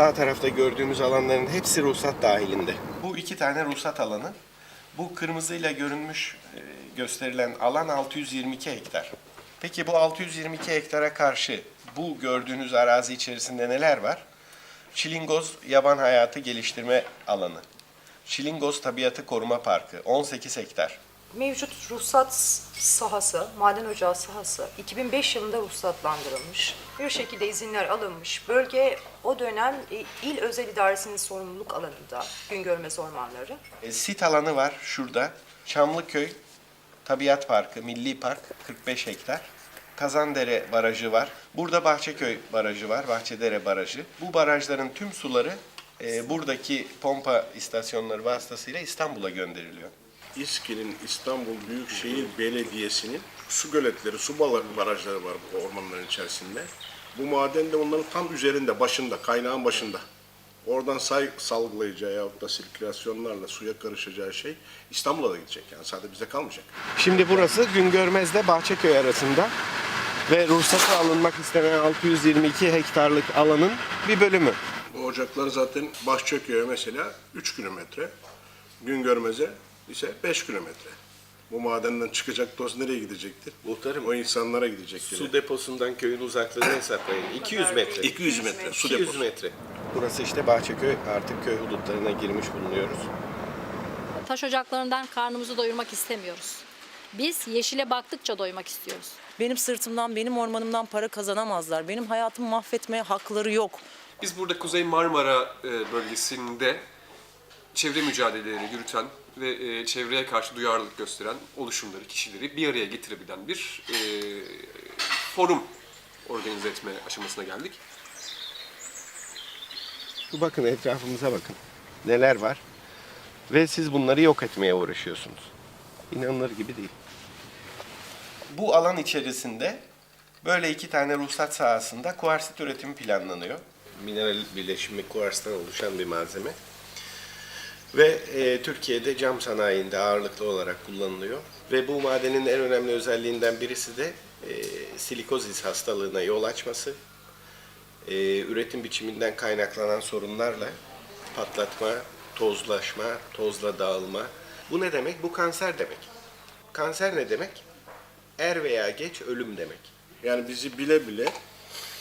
sağ tarafta gördüğümüz alanların hepsi ruhsat dahilinde. Bu iki tane ruhsat alanı. Bu kırmızıyla görünmüş e, gösterilen alan 622 hektar. Peki bu 622 hektara karşı bu gördüğünüz arazi içerisinde neler var? Çilingoz Yaban Hayatı Geliştirme Alanı. Çilingoz Tabiatı Koruma Parkı 18 hektar. Mevcut ruhsat sahası, maden ocağı sahası 2005 yılında ruhsatlandırılmış. Bir şekilde izinler alınmış. Bölge o dönem e, il özel idaresinin sorumluluk alanında Güngörmez Ormanları. E, sit alanı var şurada. Çamlıköy Tabiat Parkı, Milli Park 45 hektar. Kazandere Barajı var. Burada Bahçeköy Barajı var, Bahçedere Barajı. Bu barajların tüm suları e, buradaki pompa istasyonları vasıtasıyla İstanbul'a gönderiliyor. İSKİ'nin İstanbul Büyükşehir Belediyesi'nin su göletleri, su barajları var bu ormanların içerisinde. Bu maden de onların tam üzerinde, başında, kaynağın başında. Oradan say salgılayacağı yahut da sirkülasyonlarla suya karışacağı şey İstanbul'a da gidecek. Yani sadece bize kalmayacak. Şimdi burası Güngörmez'le Bahçeköy arasında ve ruhsatı alınmak istenen 622 hektarlık alanın bir bölümü. Bu ocaklar zaten Başçököy'e mesela 3 kilometre, Güngörmez'e ise 5 kilometre. Bu madenden çıkacak toz nereye gidecektir? Muhtarım, O insanlara gidecektir. Su deposundan köyün uzaklığını hesaplayın. 200 metre. 200 metre su 200 deposu. metre. Burası işte Bahçeköy. Artık köy hudutlarına girmiş bulunuyoruz. Taş ocaklarından karnımızı doyurmak istemiyoruz. Biz yeşile baktıkça doymak istiyoruz. Benim sırtımdan, benim ormanımdan para kazanamazlar. Benim hayatımı mahvetmeye hakları yok. Biz burada Kuzey Marmara e, bölgesinde çevre mücadeleleri yürüten ve e, çevreye karşı duyarlılık gösteren oluşumları, kişileri bir araya getirebilen bir e, forum organize etme aşamasına geldik. Bakın etrafımıza bakın. Neler var. Ve siz bunları yok etmeye uğraşıyorsunuz. İnanılır gibi değil. Bu alan içerisinde böyle iki tane ruhsat sahasında kuarsit üretimi planlanıyor. Mineral birleşimi kuarstan oluşan bir malzeme. Ve e, Türkiye'de cam sanayinde ağırlıklı olarak kullanılıyor. Ve bu madenin en önemli özelliğinden birisi de e, silikozis hastalığına yol açması. E, üretim biçiminden kaynaklanan sorunlarla patlatma, tozlaşma, tozla dağılma. Bu ne demek? Bu kanser demek. Kanser ne demek? Er veya geç ölüm demek. Yani bizi bile bile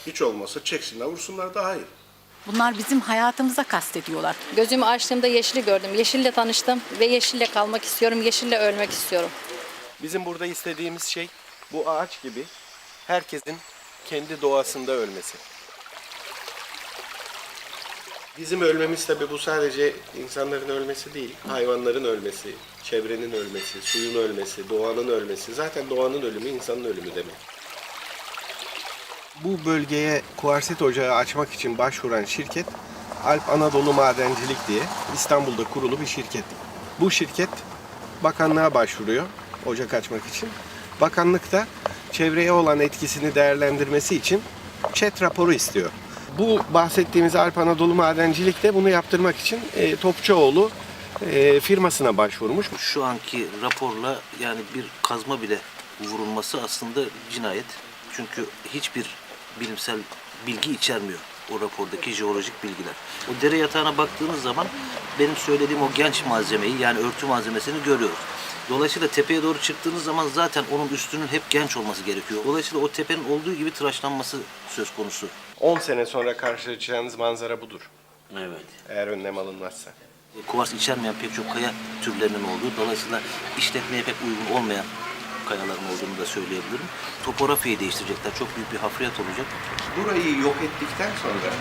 hiç olmasa çeksinler vursunlar daha iyi. Bunlar bizim hayatımıza kastediyorlar. Gözümü açtığımda yeşili gördüm. Yeşille tanıştım ve yeşille kalmak istiyorum. Yeşille ölmek istiyorum. Bizim burada istediğimiz şey bu ağaç gibi herkesin kendi doğasında ölmesi. Bizim ölmemiz tabi bu sadece insanların ölmesi değil, hayvanların ölmesi, çevrenin ölmesi, suyun ölmesi, doğanın ölmesi. Zaten doğanın ölümü insanın ölümü demek. Bu bölgeye kuarsit ocağı açmak için başvuran şirket Alp Anadolu Madencilik diye İstanbul'da kurulu bir şirket. Bu şirket bakanlığa başvuruyor ocak açmak için. Bakanlık da çevreye olan etkisini değerlendirmesi için ÇED raporu istiyor. Bu bahsettiğimiz Alp Anadolu Madencilik de bunu yaptırmak için e, Topçuoğlu e, firmasına başvurmuş. şu anki raporla yani bir kazma bile vurulması aslında cinayet. Çünkü hiçbir bilimsel bilgi içermiyor o rapordaki jeolojik bilgiler. O dere yatağına baktığınız zaman benim söylediğim o genç malzemeyi yani örtü malzemesini görüyoruz. Dolayısıyla tepeye doğru çıktığınız zaman zaten onun üstünün hep genç olması gerekiyor. Dolayısıyla o tepenin olduğu gibi tıraşlanması söz konusu. 10 sene sonra karşılaşacağınız manzara budur. Evet. Eğer önlem alınmazsa. Kuvars içermeyen pek çok kaya türlerinin olduğu, dolayısıyla işletmeye pek uygun olmayan kayaların olduğunu da söyleyebilirim. Topografiyi değiştirecekler. Çok büyük bir hafriyat olacak. Burayı yok ettikten sonra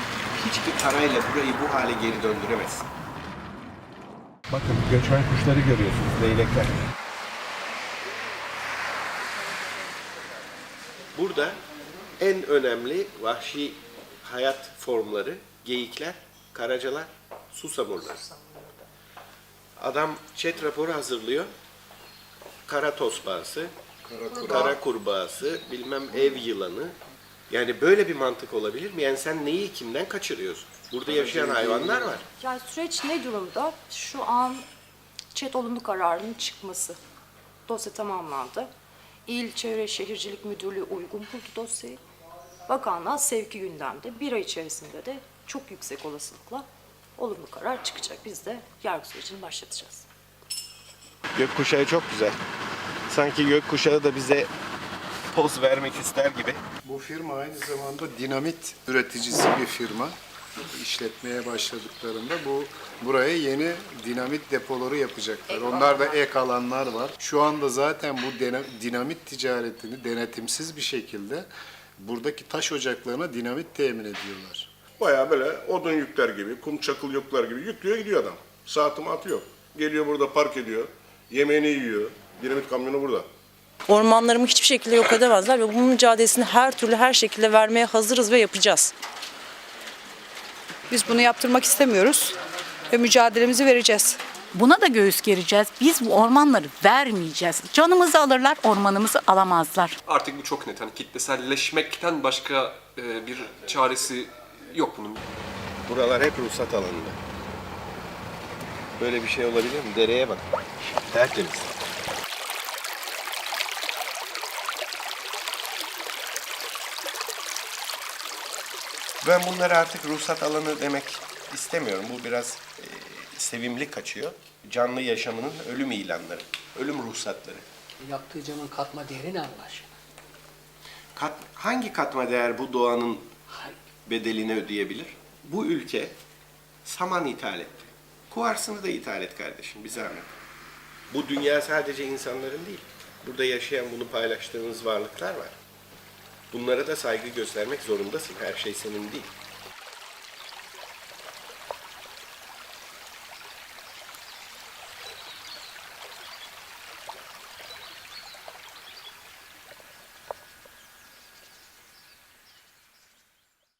hiçbir parayla burayı bu hale geri döndüremezsin. Bakın göçmen kuşları görüyorsunuz, leylekler. Burada en önemli vahşi hayat formları geyikler, karacalar, susamurlar. Adam chat raporu hazırlıyor. Kara tosbağası, kara kurbağası, bilmem ev yılanı. Yani böyle bir mantık olabilir mi? Yani sen neyi kimden kaçırıyorsun? Burada yaşayan hayvanlar var. Yani süreç ne durumda? Şu an çet olumlu kararının çıkması. Dosya tamamlandı. İl Çevre Şehircilik Müdürlüğü uygun buldu dosyayı. Bakanlığa sevki gündemde. Bir ay içerisinde de çok yüksek olasılıkla olumlu karar çıkacak. Biz de yargı sürecini başlatacağız. Gökkuşağı çok güzel. Sanki gökkuşağı da bize poz vermek ister gibi. Bu firma aynı zamanda dinamit üreticisi bir firma. İşletmeye başladıklarında bu buraya yeni dinamit depoları yapacaklar. Onlarda ek alanlar var. Şu anda zaten bu dinamit ticaretini denetimsiz bir şekilde buradaki taş ocaklarına dinamit temin ediyorlar. Bayağı böyle odun yükler gibi, kum çakıl yükler gibi yüklüyor gidiyor adam. Saatimi atıyor. Geliyor burada park ediyor. Yemeğini yiyor. Dinamit kamyonu burada. Ormanlarımı hiçbir şekilde yok edemezler ve bunun mücadelesini her türlü her şekilde vermeye hazırız ve yapacağız. Biz bunu yaptırmak istemiyoruz ve mücadelemizi vereceğiz. Buna da göğüs gereceğiz. Biz bu ormanları vermeyeceğiz. Canımızı alırlar, ormanımızı alamazlar. Artık bu çok net. Hani kitleselleşmekten başka e, bir çaresi yok bunun. Buralar hep ruhsat alanında. Böyle bir şey olabilir mi? Dereye bak. Tertemiz. Ben bunları artık ruhsat alanı demek istemiyorum. Bu biraz e, sevimli kaçıyor. Canlı yaşamının ölüm ilanları, ölüm ruhsatları. Yaptığı camın katma değeri ne Allah aşkına? Kat, hangi katma değer bu doğanın bedelini ödeyebilir? Bu ülke saman ithal etti. Kuvarsını da ithal et kardeşim bir zahmet. Bu dünya sadece insanların değil. Burada yaşayan bunu paylaştığınız varlıklar var. Bunlara da saygı göstermek zorundasın. Her şey senin değil.